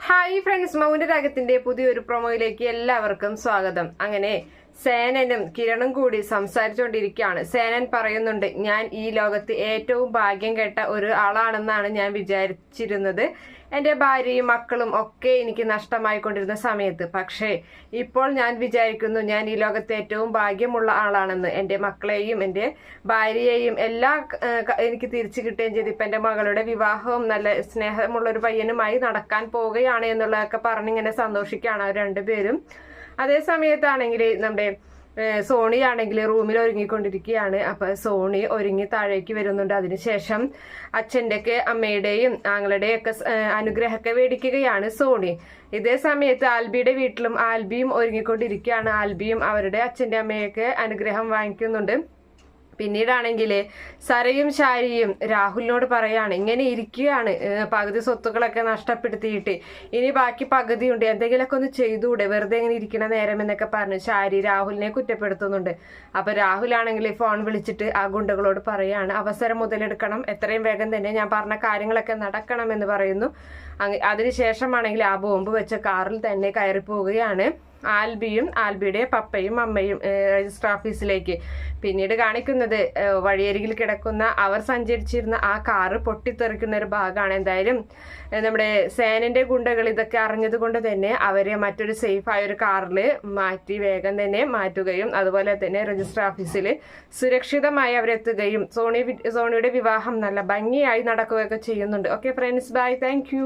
Hi friends മൗനരാഗത്തിന്റെ പുതിയൊരു പ്രൊമോയിലേക്ക് എല്ലാവർക്കും സ്വാഗതം. അങ്ങനെ സേനനും കിരണും കൂടി സംസാരിച്ചുകൊണ്ടിരിക്കുകയാണ്. സേനൻ പറയുന്നുണ്ട് ഞാൻ ഈ ലോകത്ത് ഏറ്റവും ഭാഗ്യം കേട്ട ഒരു ആളാണെന്നാണ് ഞാൻ വിചാരിച്ചിരുന്നത്. എന്റെ ഭാര്യയും മക്കളും ഒക്കെ എനിക്ക് നഷ്ടമായിക്കൊണ്ടിരുന്ന സമയത്ത്. പക്ഷേ ഇപ്പോൾ ഞാൻ വിചാരിക്കുന്നു ഞാൻ ഈ ലോകത്ത് ഏറ്റവും ഭാഗ്യമുള്ള ആളാണെന്ന്. എന്റെ മക്കളെയും എന്റെ ഭാര്യയെയും എല്ലാ എനിക്ക് തിരിച്ചു കിട്ടുകയും ചെയ്തു. ഇപ്പം എന്റെ മകളുടെ വിവാഹവും നല്ല സ്നേഹമുള്ള ഒരു പയ്യനുമായി നടക്കാൻ പോവുകയാണ് എന്നുള്ളതൊക്കെ പറഞ്ഞിങ്ങനെ സന്തോഷിക്കുകയാണ് അവർ രണ്ടുപേരും. അതേ സമയത്താണെങ്കിൽ നമ്മുടെ സോണി ആണെങ്കിൽ റൂമിൽ ഒരുങ്ങിക്കൊണ്ടിരിക്കുകയാണ്. അപ്പൊ സോണി ഒരുങ്ങി താഴേക്ക് വരുന്നുണ്ട്. അതിനുശേഷം അച്ഛന്റെയൊക്കെ അമ്മയുടെയും ആങ്ങളുടെയും ഒക്കെ അനുഗ്രഹമൊക്കെ മേടിക്കുകയാണ് സോണി. ഇതേ സമയത്ത് ആൽബിയുടെ വീട്ടിലും ആൽബിയും ഒരുങ്ങിക്കൊണ്ടിരിക്കുകയാണ്. ആൽബിയും അവരുടെ അച്ഛന്റെ അമ്മയൊക്കെ അനുഗ്രഹം വാങ്ങിക്കുന്നുണ്ട്. പിന്നീടാണെങ്കിൽ സരയും ശാരിയും രാഹുലിനോട് പറയാണ് ഇങ്ങനെ ഇരിക്കുകയാണ്. പകുതി സ്വത്തുക്കളൊക്കെ നഷ്ടപ്പെടുത്തിയിട്ട്. ഇനി ബാക്കി പകുതിയുണ്ട്. എന്തെങ്കിലുമൊക്കെ ഒന്ന് ചെയ്തുകൂടെ വെറുതെ ഇങ്ങനെ ഇരിക്കണ നേരം എന്നൊക്കെ പറഞ്ഞ് ശാരി രാഹുലിനെ കുറ്റപ്പെടുത്തുന്നുണ്ട്. അപ്പോൾ രാഹുലാണെങ്കിൽ ഫോൺ വിളിച്ചിട്ട് ആ ഗുണ്ടകളോട് പറയാണ് അവസരം മുതലെടുക്കണം. എത്രയും വേഗം തന്നെ ഞാൻ പറഞ്ഞ കാര്യങ്ങളൊക്കെ നടക്കണം എന്ന് പറയുന്നു അതിനുശേഷമാണെങ്കിൽ ആ ബോംബ് വെച്ച കാറിൽ തന്നെ കയറി പോവുകയാണ് ആൽബിയും ആൽബിയുടെ പപ്പയും അമ്മയും രജിസ്റ്റർ ഓഫീസിലേക്ക്. പിന്നീട് കാണിക്കുന്നത് വഴിയരികിൽ കിടക്കുന്ന അവർ സഞ്ചരിച്ചിരുന്ന ആ കാറ് പൊട്ടിത്തെറിക്കുന്ന ഒരു ഭാഗമാണ്. എന്തായാലും നമ്മുടെ സേനന്റെ ഗുണ്ടകൾ ഇതൊക്കെ അറിഞ്ഞതുകൊണ്ട് തന്നെ അവരെ മറ്റൊരു സേഫായ ഒരു കാറിൽ മാറ്റി വേഗം തന്നെ മാറ്റുകയും അതുപോലെ തന്നെ രജിസ്റ്റർ ഓഫീസിൽ സുരക്ഷിതമായി അവരെത്തുകയും സോണി സോണിയുടെ വിവാഹം നല്ല ഭംഗിയായി നടക്കുകയൊക്കെ ചെയ്യുന്നുണ്ട്. Okay friends bye. താങ്ക്